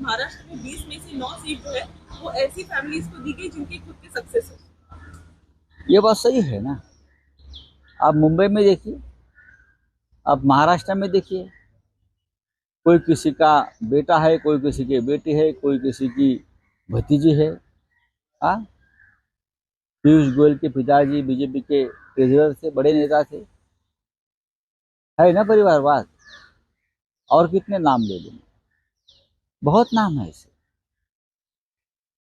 महाराष्ट्र में बीस में से नौ सीट जो है, वो ऐसी फैमिलीज़ को दी गई जिनके खुद के सक्सेस हो ये बात सही है ना? आप मुंबई में देखिए, आप महाराष्ट्र में देखिए, कोई किसी का बेटा है, कोई किसी की बेटी है, कोई किसी की भतीजी है हाँ? पीयूष गोयल के पिताजी, बीजेपी के ट्रेजरर थे, बड़े नेता थे। है ना परिवारवाद? और कितने नाम ले लें बहुत नाम है ऐसे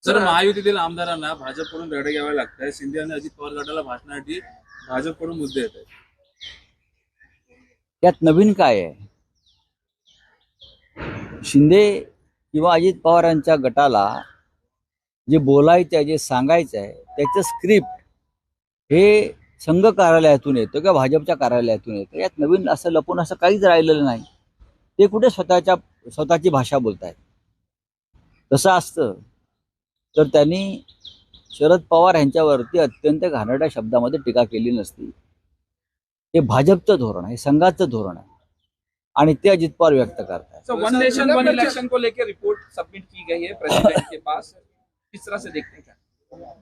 सर महायुतीतील आमदारांना भाजपकडून धडे घ्यावे लागत आहे शिंदे आणि अजित पवार गटाला भाषणासाठी भाजपकडून मुद्दे येत आहेत. यात नवीन काय आहे? शिंदे किंवा अजित पवारांच्या गटाला जे बोलायचं आहे जे सांगायचं आहे त्याचं स्क्रिप्ट हे संघ कार्यालयातून येतं किंवा भाजपच्या कार्यालयातून येतं. यात नवीन असं लपून असं काहीच राहिलेलं नाही. ते कुठे स्वतःच्या स्वतःची भाषा बोलतायत? तसं असतं. तर त्यांनी शरद पवार यांच्यावरती अत्यंत घाणेरड्या शब्दामध्ये टीका केली नसती. हे भाजपचं धोरण आहे संघाचं धोरण आहे. आणि ते अजित पवार व्यक्त करतात so one nation one election को लेकर रिपोर्ट सबमिट की गई है प्रेसिडेंट के पास. किस तरह से देखते हैं क्या?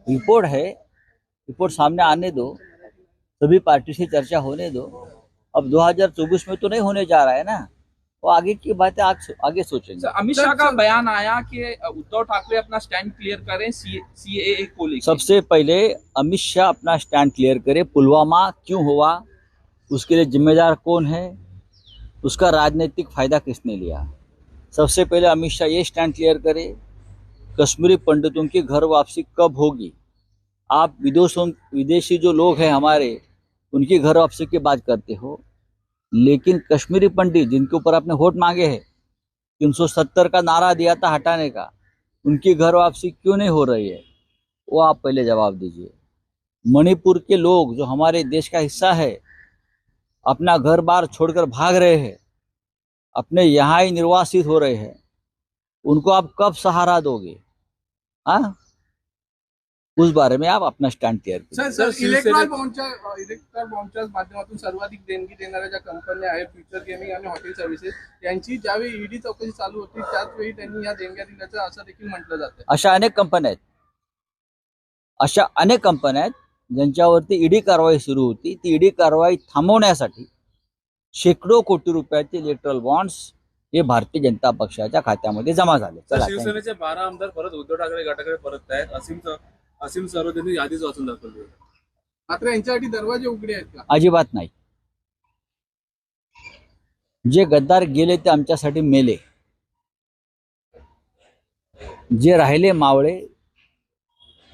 रिपोर्ट है रिपोर्ट सामने आने दो सभी पार्टी से चर्चा होने दो. अब 2024 में तो नहीं होने जा रहा है ना? वो आगे की बातें आज आगे सोचेंगे। अमित शाह का बयान आया कि उद्धव ठाकरे अपना स्टैंड क्लियर करें सीएए को लेकर सबसे पहले अमित शाह अपना स्टैंड क्लियर करे। पुलवामा क्यों हुआ? उसके लिए जिम्मेदार कौन है? उसका राजनीतिक फ़ायदा किसने लिया? सबसे पहले अमित शाह ये स्टैंड क्लियर करे कश्मीरी पंडितों की घर वापसी कब होगी? आप विदेशों विदेशी जो लोग हैं हमारे उनकी घर वापसी की बात करते हो। लेकिन कश्मीरी पंडित जिनके ऊपर आपने वोट मांगे हैं, तीन सौ सत्तर का नारा दिया था हटाने का, उनकी घर वापसी क्यों नहीं हो रही है? वो आप पहले जवाब दीजिए। मणिपुर के लोग जो हमारे देश का हिस्सा है, अपना घर बार छोड़कर भाग रहे हैं, अपने यहाँ ही निर्वासित हो रहे हैं, उनको आप कब सहारा दोगे? हाँ? उस बारे में आप अपना stand clear sir sir, electoral बॉन्डच्या electoral बॉन्डच्या माध्यमातून सर्वाधिक देणगी देणाऱ्या ज्या कंपन्या आहेत फ्युचर गेमिंग आणि हॉटेल सर्व्हिसेस यांची ज्यावेळी ईडी चौकशी चालू होती त्याच वेळी त्यांनी या देणग्या दिल्याचं असं देखील म्हटलं जातं. अशा अनेक कंपन्या आहेत. अशा अनेक कंपन्या आहेत ज्यांच्यावरती ईडी कारवाई सुरू होती. ती ईडी कारवाई थांबवण्यासाठी शेकडो कोटी रुपयाचे इलेक्ट्रल बॉन्ड्स हे भारतीय जनता पक्षाच्या खात्यामध्ये जमा झाले. शिवसेनेचे बारा आमदार परत उद्धव ठाकरे गटाकडे परत आहेत असीम असीम सरोदेंनी यादीच वाचून दाखवली. आहे. मात्र यांच्यासाठी दरवाजे उघडे आहेत का? अजिबात नाही. जे गद्दार गेले ते आमच्यासाठी मेले. जे राहिले मावळे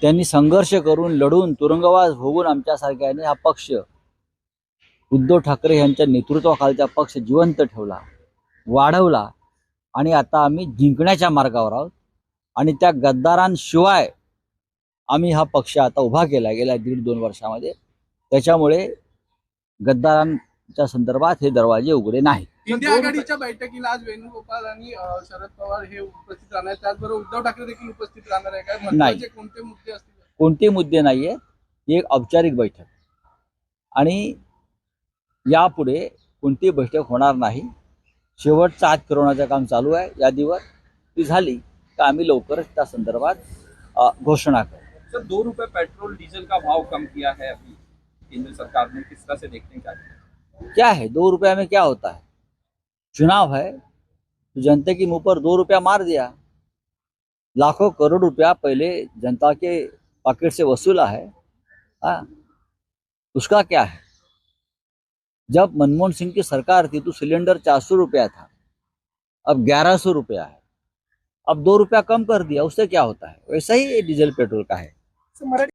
त्यांनी संघर्ष करून लढून तुरुंगवास भोगून आमच्यासारख्याने हा पक्ष. उद्धव ठाकरे यांच्या नेतृत्वाखालचा पक्ष जिवंत ठेवला वाढवला आणि आता आम्ही जिंकण्याच्या मार्गावर आहोत. आणि त्या गद्दारांशिवाय आम्ही हा पक्ष आता उभा केला गेल्या दीड दोन वर्षामध्ये. त्याच्यामुळे गद्दारांच्या संदर्भात हे दरवाजे उघडे नाहीत. इंडिया आघाडीच्या बैठकीला आज वेणुगोपाल आणि शरद पवार हे उपस्थित राहणार. त्याचबरोबर उद्धव ठाकरे देखील उपस्थित राहणार आहे. काय महत्त्वाचे कोणते मुद्दे असतील? कोणते मुद्दे नाही आहेत ही एक औपचारिक बैठक. आणि यापुढे कोणतीही बैठक होणार नाही. शेवटचा हात फिरवण्याचं काम चालू आहे. यादीवर ती झाली तर आम्ही लवकरच त्या संदर्भात घोषणा करू. सर, दो रुपए पेट्रोल, डीजल का भाव कम किया है अभी केंद्र सरकार ने, किस तरह से देखते हैं क्या? क्या है? दो रुपया में क्या होता है? चुनाव है तो जनता के मुँह पर दो रुपया मार दिया। लाखों करोड़ रुपया पहले जनता के पॉकेट से वसूला है हाँ। उसका क्या है? जब मनमोहन सिंह की सरकार थी तो सिलेंडर चार सौ रुपया था, अब ग्यारह सौ रुपया है। अब दो रुपया कम कर दिया, उससे क्या होता है? वैसा ही डीजल पेट्रोल का है। मराठी